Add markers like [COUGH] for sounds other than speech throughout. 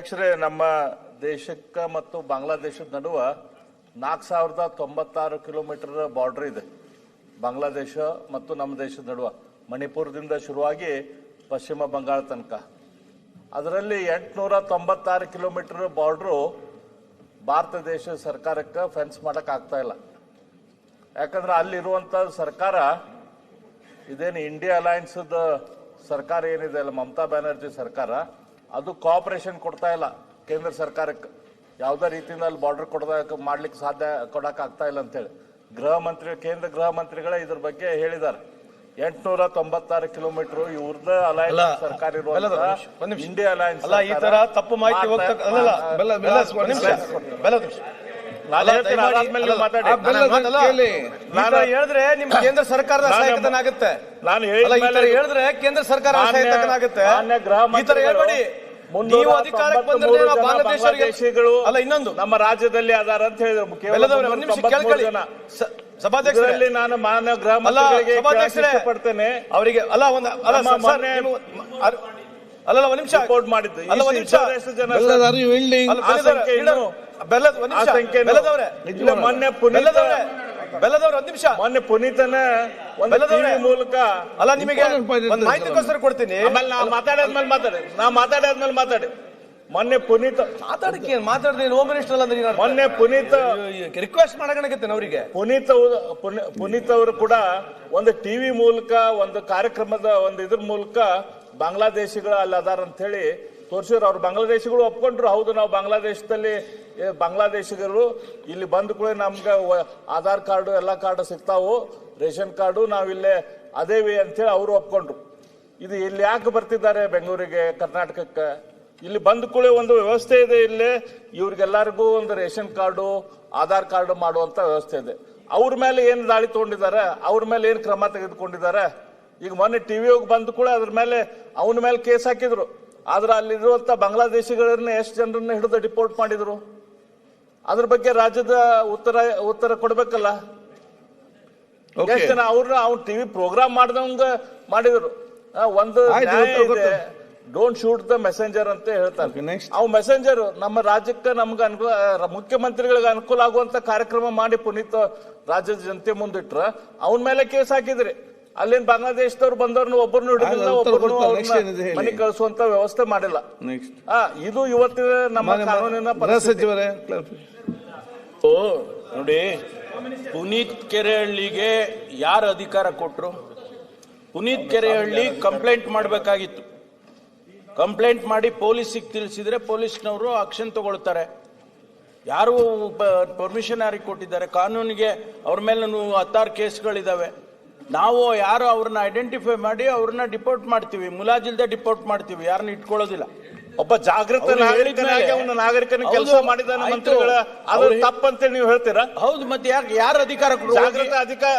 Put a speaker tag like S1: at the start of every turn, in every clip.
S1: ಅಧ್ಯಕ್ಷರೇ ನಮ್ಮ ದೇಶಕ್ಕೆ ಮತ್ತು ಬಾಂಗ್ಲಾದೇಶದ ನಡುವ ನಾಲ್ಕು ಸಾವಿರದ ತೊಂಬತ್ತಾರು ಕಿಲೋಮೀಟರ್ ಬಾರ್ಡರ್ ಇದೆ. ಬಾಂಗ್ಲಾದೇಶ ಮತ್ತು ನಮ್ಮ ದೇಶದ ನಡುವ. ಮಣಿಪುರದಿಂದ ಶುರುವಾಗಿ ಪಶ್ಚಿಮ ಬಂಗಾಳ ತನಕ. ಅದರಲ್ಲಿ ಎಂಟುನೂರ ತೊಂಬತ್ತಾರು ಕಿಲೋಮೀಟರ್ ಬಾರ್ಡ್ರು ಭಾರತ ದೇಶ ಸರ್ಕಾರಕ್ಕೆ ಫೆನ್ಸ್ ಮಾಡಕ್ ಆಗ್ತಾ ಇಲ್ಲ. ಯಾಕಂದ್ರೆ ಅಲ್ಲಿರುವಂತ ಸರ್ಕಾರ, ಇದೇನು ಇಂಡಿಯಾ ಅಲಯನ್ಸ್ ಸರ್ಕಾರ ಏನಿದೆ, ಅಲ್ಲ ಮಮತಾ ಬ್ಯಾನರ್ಜಿ ಸರ್ಕಾರ ಅದು ಕೋಆಪರೇಷನ್ ಕೊಡ್ತಾ ಇಲ್ಲ ಕೇಂದ್ರ ಸರ್ಕಾರಕ್ಕೆ. ಯಾವುದೇ ರೀತಿಯಿಂದ ಅಲ್ಲಿ ಬಾರ್ಡರ್ ಕೊಡದ ಮಾಡ್ಲಿಕ್ಕೆ ಸಾಧ್ಯ ಕೊಡಕ್ ಆಗ್ತಾ ಇಲ್ಲ ಅಂತೇಳಿ ಗೃಹ ಮಂತ್ರಿ ಕೇಂದ್ರ ಗೃಹ ಮಂತ್ರಿಗಳೇ ಇದ್ರ ಬಗ್ಗೆ ಹೇಳಿದ್ದಾರೆ. ಎಂಟುನೂರ ತೊಂಬತ್ತಾರು ಕಿಲೋಮೀಟರ್ ಇವ್ರದ ಅಲಯನ್ಸ್ ಸರ್ಕಾರ. ಇಂಡಿಯಾ ಅಲಯನ್ಸ್
S2: ಅಲ್ಲ ಈ ತರ ತಪ್ಪು ಮಾಹಿತಿ
S1: ನಾನು
S2: ಹೇಳಿದ್ರೆ ನಿಮ್ [COUGHS] ಕೇಂದ್ರ ಸರ್ಕಾರದ
S1: ನಾನು-
S2: ಸಹಾಯಕತನಾಗುತ್ತೆ
S1: ನಾನು
S2: ಹೇಳಿದ್ರೆ ಕೇಂದ್ರ ಸರ್ಕಾರ
S1: ಮಾನ್ಯ ಗೃಹ
S2: ಈ ತರ ಹೇಳ್ಬೇಡಿ. ನೀವು ಅಧಿಕಾರಕ್ಕೆ ಬಂದ್ರೆ
S1: ಬಾಂಗ್ಲಾದೇಶಿಗಳು
S2: ಅಲ್ಲ ಇನ್ನೊಂದು.
S1: ನಮ್ಮ ರಾಜ್ಯದಲ್ಲಿ ಅದಾರ ಅಂತ ಹೇಳಿದ್ರು. ಕೇವಲ
S2: ಬೆಲ್ಲದವ್ರೆ ಒಂದ್ ನಿಮಿಷ
S1: ಮುನ್ನೂರ ತೊಂಬತ್ಮೂರು
S2: ಕೇಳ್ಕೊಳ್ಳಿ.
S1: ಜನ.
S2: ಸ- ಸಭಾಧ್ಯಕ್ಷರೇ.
S1: ಇದರಲ್ಲಿ ನಾನು ಮಾನ್ಯ ಗ್ರಾಮ
S2: ಸಭಾಧ್ಯಕ್ಷರೇ.
S1: ಪಡ್ತೇನೆ
S2: ಅವರಿಗೆ ಅಲ್ಲ ಒಂದು ಅಲ್ಲ ಸರ್, ಸರ್, ಅಲ್ಲಲ್ಲ ಒಂದ್ ನಿಮಿಷ.
S1: ರಿಪೋರ್ಟ್ ಮಾಡಿದ್ದು.
S2: ಅಲ್ಲ ಒಂದ್ ನಿಮಿಷ.
S1: ಎಷ್ಟು ಜನ
S3: ಬೆಲ್ಲದ are you
S2: ಅಲ್ಲ,
S1: ಆ
S2: ಬೆಲ್ಲದವ್ರೆ,
S1: ಸಂಖ್ಯೆ ಇನ್ನು-
S2: ಬೆಲ್ಲದ ಒಂದ್
S1: ಆ
S2: ನಿಮಿಷ
S1: ಸಂಖ್ಯೆ
S2: ಬೆಲ್ಲದವ್ರೆ
S1: ಇಲ್ಲ ಮೊನ್ನೆ ಪುನೀತ್
S2: ಬೆಲ್ಲದವ್ರೆ ಬೆಲ್ಲದವ್ರೆ ಒಂದ್ ನಿಮಿಷ.
S1: ಮೊನ್ನೆ ಪುನೀತನ ಒಂದು
S2: ಬೆಲ್ಲದವ್ರೆ.
S1: TV ಮೂಲಕ
S2: ಅಲ್ಲ ನಿಮಗೆ
S3: Important point
S2: ಒಂದ್ ಮಾಹಿತಿಗೋಸ್ಕರ ಕೊಡ್ತೀನಿ.
S1: ಆಮೇಲೆ ನಾ ಮಾತಾಡಾದ್ಮೇಲೆ ಮಾತಾಡಿ. ನಾ ಮಾತಾಡಾದ್ಮೇಲೆ ಮಾತಾಡಿ. ಮೊನ್ನೆ ಪುನೀತ
S2: ಮಾತಾಡಕ್ಕೆ ಮಾತಾಡಿದ್ರೆ ಹೋಮ್ ಮಿನಿಸ್ಟರ್ ಅಲ್ಲ ಅಂದ್ರೆ ನೀನು
S1: ಮೊನ್ನೆ ಪುನೀತ
S2: ರಿಕ್ವೆಸ್ಟ್ ಮಾಡಕಣಕತ್ತೇನೆ ಅವರಿಗೆ.
S1: ಪುನೀತ್ ಅವ್ರು- ಪುನಿ- ಪುನೀತ್ ಅವರು ಕೂಡ ಒಂದು ಟಿವಿ ಮೂಲಕ ಒಂದು ಕಾರ್ಯಕ್ರಮದ ಒಂದು ಇದ್ರ ಮೂಲಕ ಬಾಂಗ್ಲಾದೇಶಿಗಳು ಅಲ್ಲಿ ಅದಾರ ಅಂತ ಹೇಳಿ ತೋರಿಸಿದ್ರು. ಅವ್ರು ಬಾಂಗ್ಲಾದೇಶಿಗಳು ಒಪ್ಕೊಂಡ್ರು. ಹೌದು, ನಾವು ಬಾಂಗ್ಲಾದೇಶದಲ್ಲಿ ಬಾಂಗ್ಲಾದೇಶಿಗರು. ಇಲ್ಲಿ ಬಂದ ಕೂಡ ನಮ್ಗೆ ಆಧಾರ್ ಕಾರ್ಡು, ಎಲ್ಲ ಕಾರ್ಡು ಸಿಗ್ತಾವು. ರೇಷನ್ ಕಾರ್ಡು ನಾವಿಲ್ಲೇ ಅದೇವಿ ಅಂತೇಳಿ ಅವರು ಒಪ್ಕೊಂಡ್ರು. ಇದು ಇಲ್ಲಿ ಯಾಕೆ ಬರ್ತಿದ್ದಾರೆ ಬೆಂಗಳೂರಿಗೆ, ಕರ್ನಾಟಕಕ್ಕೆ? ಇಲ್ಲಿ ಬಂದ ಕೂಡ ಒಂದು ವ್ಯವಸ್ಥೆ ಇದೆ ಇಲ್ಲಿ. ಇವ್ರಿಗೆಲ್ಲರಿಗೂ ಒಂದು ರೇಷನ್ ಕಾರ್ಡು, ಆಧಾರ್ ಕಾರ್ಡು ಮಾಡುವಂಥ ವ್ಯವಸ್ಥೆ ಇದೆ. ಅವ್ರ ಮೇಲೆ ಏನು ದಾಳಿ ತಗೊಂಡಿದ್ದಾರೆ? ಅವ್ರ ಮೇಲೆ ಏನು ಕ್ರಮ ತೆಗೆದುಕೊಂಡಿದ್ದಾರೆ? ಈಗ ಮೊನ್ನೆ ಟಿವಿ ಹೋಗಿ ಬಂದ ಕೂಡ ಅದ್ರ ಮೇಲೆ ಅವನ ಮೇಲೆ ಕೇಸ್ ಹಾಕಿದ್ರು. ಆದ್ರೆ ಅಲ್ಲಿರುವಂತ ಬಾಂಗ್ಲಾದೇಶಿಗಳನ್ನ ಎಷ್ಟು ಜನರನ್ನ ಹಿಡಿದು ಡಿಪೋರ್ಟ್ ಮಾಡಿದ್ರು? ಅದ್ರ ಬಗ್ಗೆ ರಾಜ್ಯದ ಉತ್ತರ ಉತ್ತರ ಕೊಡ್ಬೇಕಲ್ಲ. ಎಷ್ಟು ಜನ ಅವ್ರನ್ನ ಅವ್ನು ಟಿವಿ ಪ್ರೋಗ್ರಾಮ್ ಮಾಡ್ದಂಗ ಮಾಡಿದ್ರು. ಒಂದು ಡೋಂಟ್ ಶೂಟ್ ದ ಮೆಸೆಂಜರ್ ಅಂತ ಹೇಳ್ತಾರೆ. ಅವ್ ಮೆಸೆಂಜರ್ ನಮ್ಮ ರಾಜ್ಯಕ್ಕೆ ನಮ್ಗೆ ಅನುಕೂಲ ಮುಖ್ಯಮಂತ್ರಿಗಳಿಗೆ ಅನುಕೂಲ ಆಗುವಂತ ಕಾರ್ಯಕ್ರಮ ಮಾಡಿ ಪುನೀತ್ ರಾಜ್ಯದ ಜನತೆ ಮುಂದಿಟ್ರ. ಅವನ ಮೇಲೆ ಕೇಸ್ ಹಾಕಿದ್ರಿ. ಅಲ್ಲೇನ್ ಬಾಂಗ್ಲಾದೇಶದವ್ರು ಬಂದವ್ರನ್ನ ಒಬ್ಬರನ್ನು ಹಿಡಿದಿಲ್ಲ ಒಬ್ಬರನ್ನು. ಮನೆ ಕಳಿಸುವಂತ ವ್ಯವಸ್ಥೆ ಮಾಡಿಲ್ಲ. ಇದು ಇವತ್ತಿನ ನಮ್ಮ ಕಾನೂನಿನ
S3: ಸಚಿವರೇ
S4: ಓ, ನೋಡಿ ಪುನೀತ್ ಕೆರೆಹಳ್ಳಿಗೆ ಯಾರು ಅಧಿಕಾರ ಕೊಟ್ರು? ಪುನೀತ್ ಕೆರೆಹಳ್ಳಿ ಕಂಪ್ಲೇಂಟ್ ಮಾಡಬೇಕಾಗಿತ್ತು. ಕಂಪ್ಲೇಂಟ್ ಮಾಡಿ ಪೊಲೀಸಿಗೆ ತಿಳಿಸಿದ್ರೆ ಪೊಲೀಸ್ನವರು ಆಕ್ಷನ್ ತಗೊಳ್ತಾರೆ. ಯಾರು ಪರ್ಮಿಷನ್ ಯಾರಿಗೆ ಕೊಟ್ಟಿದ್ದಾರೆ? ಕಾನೂನಿಗೆ ಅವ್ರ ಮೇಲೆ ಹತ್ತಾರು ಕೇಸ್ಗಳಿದಾವೆ. ನಾವು ಯಾರು ಅವ್ರನ್ನ ಐಡೆಂಟಿಫೈ ಮಾಡಿ ಅವ್ರನ್ನ ಡಿಪೋರ್ಟ್ ಮಾಡ್ತೀವಿ. ಮುಲಾಜಿಲ್ದೆ ಡಿಪೋರ್ಟ್ ಮಾಡ್ತೀವಿ. ಯಾರನ್ನ ಇಟ್ಕೊಳ್ಳೋದಿಲ್ಲ.
S1: ಒಬ್ಬ ಜಾಗೃತ ನಾಗರಿಕನ ಕೆಲಸ ಮಾಡಿದಾನೆ. ಮಂತ್ರಿಗಳ. ಅದು ತಪ್ಪಂತೇಳಿ ನೀವು ಹೇಳ್ತೀರಾ?
S4: ಹೌದು ಮತ್ತೆ ಯಾಕೆ ಯಾರು ಅಧಿಕಾರ?
S1: ಜಾಗೃತ ಅಧಿಕಾರ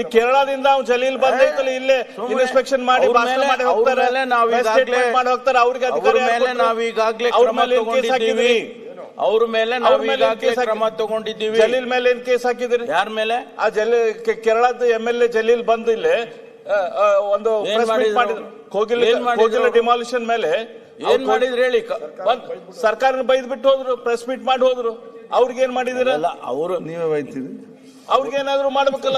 S1: ಈ ಕೇರಳದಿಂದ ಅವ್ನು ಜಲೀಲ್ ಬಂದೈತಲ್ಲ ಇಲ್ಲೇ ಇನ್ಸ್ಪೆಕ್ಷನ್ ಮಾಡಿ ಮಾಡಿ ಹೋಗ್ತಾರೆ. ಮಾಡಿ ಹೋಗ್ತಾರೆ. ಅವ್ರಿಗೆ
S4: ಅವ್ರ
S1: ಅಧಿಕಾರ
S4: ಮೇಲೆ
S1: ಕೊಟ್ರು?
S4: ನಾವು ಈಗಾಗಲೇ
S1: ಅವ್ರ ಮೇಲೆ ಕೇಸ್?
S4: ಅವ್ರ ಮೇಲೆ ನಾವು ಈಗಾಗಲೇ ಕ್ರಮ? ತಗೊಂಡಿದ್ದೀವಿ.
S1: ಜಲೀಲ್ ಮೇಲೆ ಏನ್ ಕೇಸ್ ಹಾಕಿದ್ರಿ
S4: ಯಾರ ಮೇಲೆ?
S1: ಆ ಜಲ ಕೇರಳದ ಎಂ ಎಲ್ ಎ ಜಲೀಲ್ ಬಂದು ಇಲ್ಲಿ ಒಂದು ಕೋಗಿಲ ಡಿಮಾಲಿಷನ್ ಮೇಲೆ
S4: ಏನ್ ಮಾಡಿದ್ರು ಹೇಳಿ?
S1: ಸರ್ಕಾರ ಸರ್ಕಾರನ ಬೈದ್ ಬಿಟ್ಟು ಹೋದ್ರು. ಪ್ರೆಸ್ ಮೀಟ್ ಮಾಡಿ ಹೋದ್ರು. ಅವ್ರಿಗೆ ಏನ್ ಮಾಡಿದಿರ
S4: ಅಲ್ಲ ಅವರು
S3: ನೀವೇ ಬೈತೀರಿ.
S1: ಅವ್ರಿಗೇನಾದ್ರೂ ಮಾಡ್ಬೇಕಲ್ಲ.